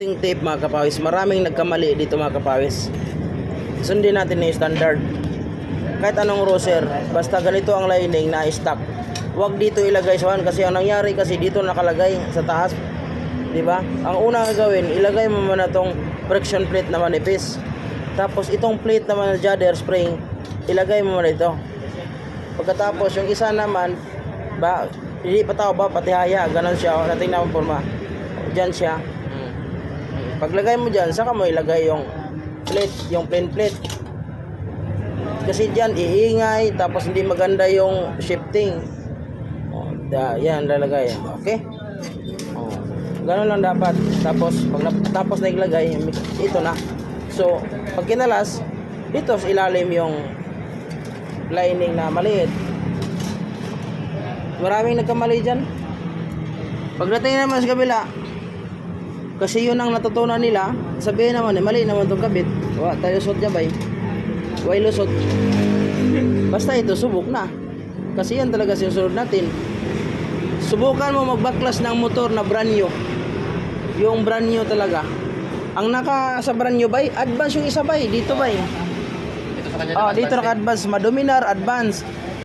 Yung tape mga kapawis, maraming nagkamali dito mga kapawis. Sundin natin yung standard. Kahit anong roser, basta ganito ang lining na stock. Huwag dito ilagay sa one kasi ang nangyari kasi dito nakalagay sa taas. 'Di ba? Ang unang gagawin, ilagay mo muna tong friction plate na manipis. Tapos itong plate naman na jadder spring, ilagay mo muna ito. Pagkatapos yung isa naman, ba, hindi pa tao ba, pati haya, ganun siya. O, natingnan mo forma. Diyan siya. Paglagay mo dyan, saka mo ilagay yung plate, yung plain plate. Kasi dyan, iingay, tapos hindi maganda yung shifting. O, da, yan, lalagay. Okay? O, ganun lang dapat. Tapos, pag tapos na ilagay, ito na. So, pag kinalas, dito ilalim yung lining na maliit. Maraming nagkamali dyan. Pagdating naman sa kabila, kasi yun ang natutunan nila, sabihin naman eh, mali naman itong kabit. Wa, tayo sot niya ba eh. Way lusot. Basta ito, subok na. Kasi yan talaga sinusunod natin. Subukan mo magbaklas ng motor na brand new. Yung brand new talaga. Ang naka sa brand new bay, advance yung isa bay, dito bay. Dito sa kanya Oh, dito naka-advance, madominar, advance.